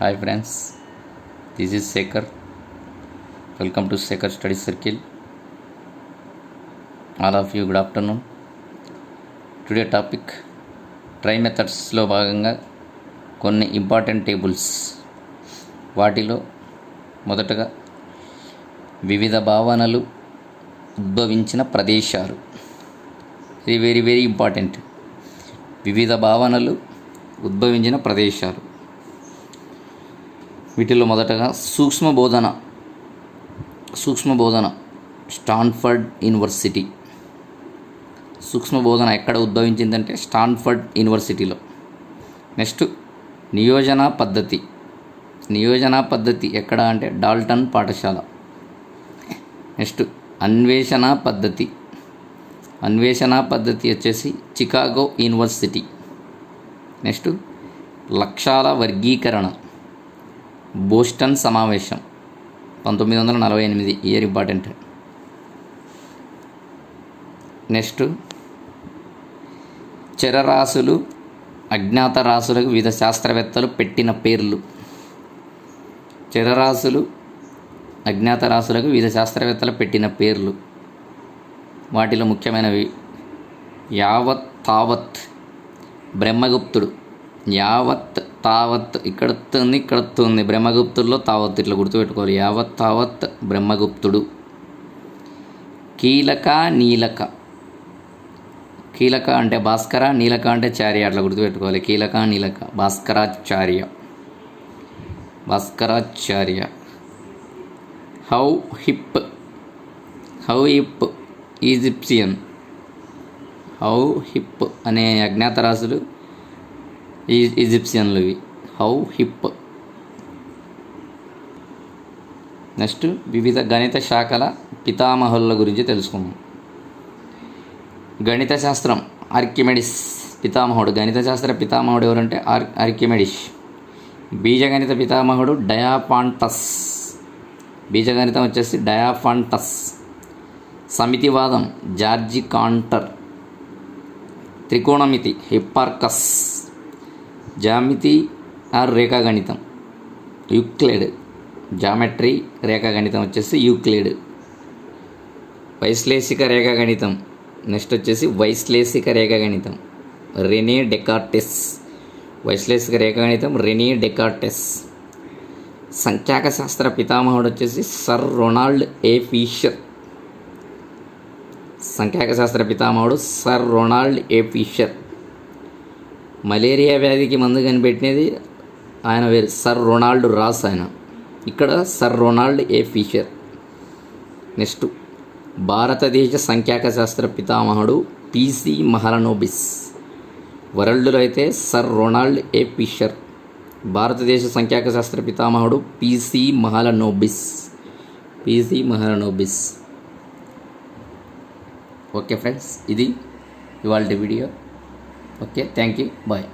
Hi friends this is Shekhar. Welcome to Shekhar study circle. All of you good afternoon. Today topic try మెథడ్స్లో భాగంగా కొన్ని important tables. వాటిలో మొదటగా వివిధ భావనలు ఉద్భవించిన ప్రదేశాలు. ఇది వెరీ వెరీ ఇంపార్టెంట్ వివిధ భావనలు ఉద్భవించిన ప్రదేశాలు. వీటిలో మొదటగా సూక్ష్మ బోధన సూక్ష్మ బోధన స్టాన్ఫర్డ్ యూనివర్సిటీ. సూక్ష్మ బోధన ఎక్కడ ఉద్భవించిందంటే స్టాన్ఫర్డ్ యూనివర్సిటీలో. నెక్స్ట్ నియోజన పద్ధతి. నియోజన పద్ధతి ఎక్కడ అంటే డాల్టన్ పాఠశాల. నెక్స్ట్ అన్వేషణ పద్ధతి. అన్వేషణ పద్ధతి వచ్చేసి చికాగో యూనివర్సిటీ. నెక్స్ట్ లక్ష్యాల వర్గీకరణ. బోస్టన్ సమావేశం పంతొమ్మిది వందల నలభై ఎనిమిది ఇయర్ ఇంపార్టెంట్. నెక్స్ట్ చరరాశులు అజ్ఞాత రాశులకు వివిధ శాస్త్రవేత్తలు పెట్టిన పేర్లు. చరరాశులు అజ్ఞాత రాశులకు వివిధ శాస్త్రవేత్తలు పెట్టిన పేర్లు. వాటిలో ముఖ్యమైనవి యావత్ తావత్ బ్రహ్మగుప్తుడు. యావత్ తావత్ ఇక్కడ ఉంది ఇక్కడ ఉంది బ్రహ్మగుప్తుల్లో తావత్ ఇట్లా గుర్తుపెట్టుకోవాలి. యావత్ తావత్ బ్రహ్మగుప్తుడు. కీలక నీలక. కీలక అంటే భాస్కర నీలక అంటే చార్య అట్లా గుర్తుపెట్టుకోవాలి. కీలక నీలక. భాస్కరాచార్య. భాస్కరాచార్య. హౌ హిప్. హౌ హిప్. ఈజిప్షియన్. హౌ హిప్ అనే అజ్ఞాతరాశులు ఈజిప్షియన్లు ఇవి. హౌ హిప్ నెక్స్ట్ వివిధ గణిత శాఖల పితామహుల గురించి తెలుసుకుందాం. గణిత శాస్త్రం ఆర్కిమెడిస్ పితామహుడు. గణిత శాస్త్ర పితామహుడు ఎవరంటే? ఆర్ ఆర్కిమెడిస్ బీజగణిత పితామహుడు డయాపాంటస్ బీజగణితం వచ్చేసి డయాఫాంటస్ సమితివాదం జార్జి కాంటర్ త్రికోణమితి హిప్పార్కస్ జామితి ఆర్ రేఖాగణితం. యూక్లేడ్ జామెట్రీ రేఖాగణితం వచ్చేసి యూక్లేడ్ వైశ్లేషిక రేఖాగణితం. నెక్స్ట్ వచ్చేసి వైశ్లేషిక రేఖాగణితం. రెనీ డెకార్టెస్. వైశ్లేషిక రేఖాగణితం రెనీ డెకార్టెస్. సంఖ్యాక శాస్త్ర పితామహుడు వచ్చేసి సర్ రొనాల్డ్ ఏ ఫీషర్. సంఖ్యాక శాస్త్ర పితామహుడు sir Ronald A Fisher. Malaria వ్యాధికి మందు కనిపెట్టినది ఆయన వేరు. సర్ రొనాల్డ్ రాస్ ఆయన. ఇక్కడ sir Ronald A Fisher. Next భారతదేశ సంఖ్యాక శాస్త్ర పితామహుడు పీసీ మహలనోబిస్. వరల్డ్లో అయితే సర్ రొనాల్డ్ ఏ ఫిషర్. భారతదేశ సంఖ్యాక శాస్త్ర పితామహుడు P C Mahalanobis. P C Mahalanobis. Okay friends ఇది ఇవాళ video. Okay thank you bye